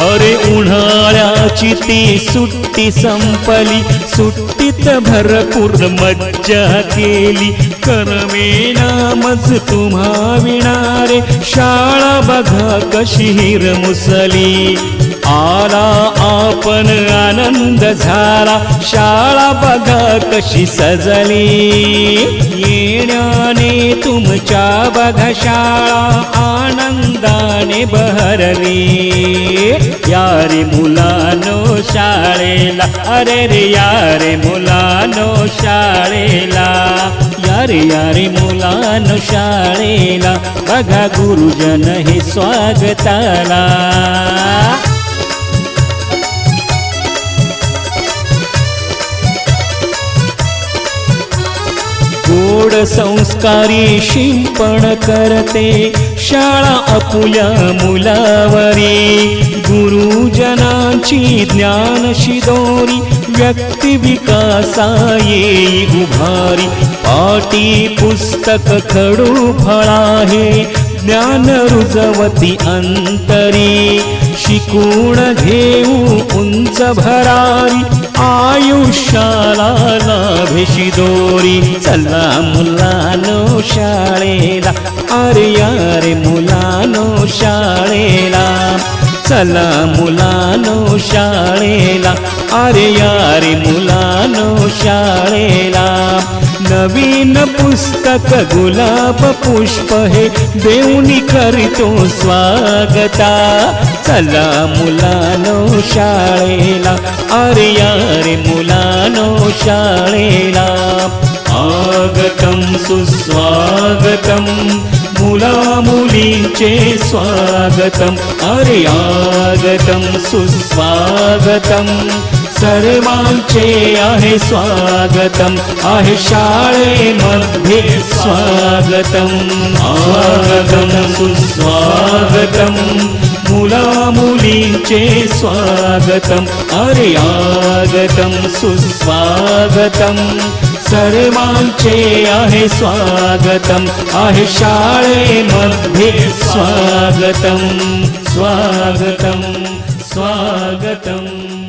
अरे उन्हाळ्याची ती सुट्टी संपली. सुट्टीत भरपूर मज्जा केली. करमेना मज तुम्हा विणारे. शाळा बघा कशी हिर मुसली. आला आपण आनंद झाला. शाळा बघा कशी सजली. येण्याने तुमच्या बघा शाळा आनंदा आनंदाने बहरली. यारे मुलानो शाळेला अरे रे यारे मुलानो शाळेला. यारे यारे मुलानो शाळेला बघा गुरुजन हे स्वागताला. गोड संस्कारी शिंपण करते. शाळा अपुल्या मुलावरी. गुरुजनांची ज्ञान शिदोरी. व्यक्ती विकासा येई उभारी. पाटी पुस्तक खडू फळाहे. ज्ञान रुजवती अंतरी. शिकून घेऊ उंच भरारी? आयुष्याला लाभेशी दोरी. चला मुलानो शाळेला. अरे यारे मुलानो शाळेला. चला मुलानो शाळेला. अरे यारे मुलानो शाळेला. नवीन पुस्तक गुलाब पुष्प हे देऊनी करतो स्वागता. चला मुलानो शाळेला अरे यारे मुलानो शाळेला. आगतं सुस्वागतं मुला मुलींचे स्वागतम. अरे आगतं सुस्वागतम्. सर्वांचे आहे स्वागतम आहे शाळेमध्ये स्वागतम. स्वागतम सुस्वागतम. मुला मुलींचे स्वागतम अरे आगतम सुस्वागतम. सर्वांचे आहे स्वागतम आहे शाळेमध्ये स्वागतम. स्वागतम स्वागतम.